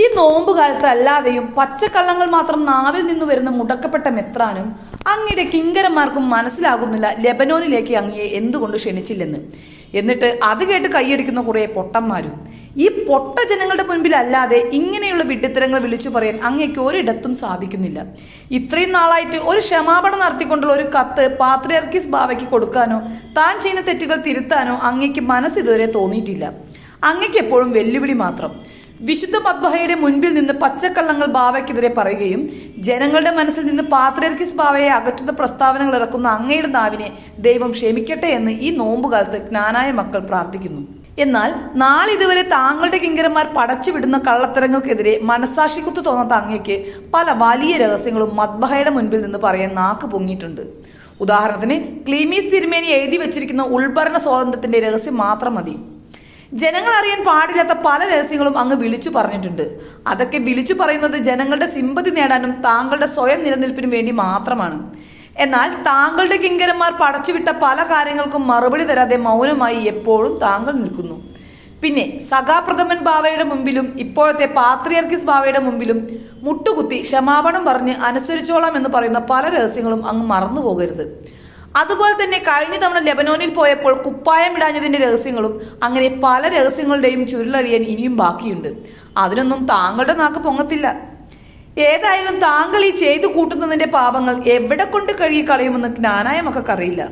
ഈ നോമ്പ് കാലത്ത് അല്ലാതെയും പച്ചക്കള്ളങ്ങൾ മാത്രം നാവിൽ നിന്ന് വരുന്ന മുടക്കപ്പെട്ട മെത്രാനും അങ്ങയുടെ കിങ്കരന്മാർക്കും മനസ്സിലാകുന്നില്ല ലെബനോനിലേക്ക് അങ്ങയെ എന്തുകൊണ്ട് ക്ഷണിച്ചില്ലെന്ന്. എന്നിട്ട് അത് കേട്ട് കൈയടിക്കുന്ന കുറേ പൊട്ടന്മാരും ഈ പൊട്ട ജനങ്ങളുടെ മുൻപിൽ അല്ലാതെ ഇങ്ങനെയുള്ള വിഡ്ഢിത്തരങ്ങൾ വിളിച്ചു പറയാൻ അങ്ങയ്ക്ക് ഒരിടത്തും സാധിക്കുന്നില്ല. ഇത്രയും നാളായിട്ട് ഒരു ക്ഷമാപണം നടത്തിക്കൊണ്ടുള്ള ഒരു കത്ത് പാത്രിയർക്കിസ് ബാവയ്ക്ക് കൊടുക്കാനോ താൻ ചെയ്യുന്ന തെറ്റുകൾ തിരുത്താനോ അങ്ങയ്ക്ക് മനസ്സിതുവരെ തോന്നിയിട്ടില്ല. അങ്ങയ്ക്ക് എപ്പോഴും വെല്ലുവിളി മാത്രം. വിശുദ്ധ മദ്ബഹയുടെ മുൻപിൽ നിന്ന് പച്ചക്കള്ളങ്ങൾ ബാവയ്ക്കെതിരെ പറയുകയും ജനങ്ങളുടെ മനസ്സിൽ നിന്ന് പാത്രർക്കിസ് ബാവയെ അകറ്റുന്ന പ്രസ്താവനകൾ ഇറക്കുന്ന അങ്ങയുടെ നാവിനെ ദൈവം ക്ഷമിക്കട്ടെ എന്ന് ഈ നോമ്പുകാലത്ത് ജ്ഞാനായ മക്കൾ പ്രാർത്ഥിക്കുന്നു. എന്നാൽ നാളിതുവരെ താങ്കളുടെ കിങ്കരന്മാർ പടച്ചുവിടുന്ന കള്ളത്തരങ്ങൾക്കെതിരെ മനസാക്ഷിക്കുത്ത് തോന്നാത്ത അങ്ങയ്ക്ക് പല വലിയ രഹസ്യങ്ങളും മദ്ബഹയുടെ മുൻപിൽ നിന്ന് പറയാൻ നാക്ക് പൊങ്ങിയിട്ടുണ്ട്. ഉദാഹരണത്തിന് ക്ലീമീസ് തിരുമേനി എഴുതി വെച്ചിരിക്കുന്ന ഉൾഭരണ സ്വാതന്ത്ര്യത്തിന്റെ രഹസ്യം മാത്രം മതി. ജനങ്ങൾ അറിയാൻ പാടില്ലാത്ത പല രഹസ്യങ്ങളും അങ്ങ് വിളിച്ചു പറഞ്ഞിട്ടുണ്ട്. അതൊക്കെ വിളിച്ചു പറയുന്നത് ജനങ്ങളുടെ സിമ്പതി നേടാനും താങ്കളുടെ സ്വയം നിലനിൽപ്പിനും വേണ്ടി മാത്രമാണ്. എന്നാൽ താങ്കളുടെ കിങ്കരന്മാർ പടച്ചുവിട്ട പല കാര്യങ്ങൾക്കും മറുപടി തരാതെ മൗനമായി എപ്പോഴും താങ്കൾ നിൽക്കുന്നു. പിന്നെ സഖാപ്രഥമൻ ബാവയുടെ മുമ്പിലും ഇപ്പോഴത്തെ പാത്രിയർക്കിസ് ബാവയുടെ മുമ്പിലും മുട്ടുകുത്തി ക്ഷമാപണം പറഞ്ഞ് അനുസരിച്ചോളാം എന്ന് പറയുന്ന പല രഹസ്യങ്ങളും അങ്ങ് മറന്നു പോകരുത് അതുപോലെ തന്നെ കഴിഞ്ഞ തവണ ലെബനോനിൽ പോയപ്പോൾ കുപ്പായം ഇടാഞ്ഞതിന്റെ രഹസ്യങ്ങളും അങ്ങനെ പല രഹസ്യങ്ങളുടെയും ചുരുളറിയാൻ ഇനിയും ബാക്കിയുണ്ട്. അതിനൊന്നും താങ്കളുടെ നാക്ക് പൊങ്ങത്തില്ല. ഏതായാലും താങ്കൾ ഈ ചെയ്തു കൂട്ടുന്നതിന്റെ പാപങ്ങൾ എവിടെ കൊണ്ട് കഴുകി കളയുമെന്ന് ജ്ഞാനായ മക്കൾക്കറിയില്ല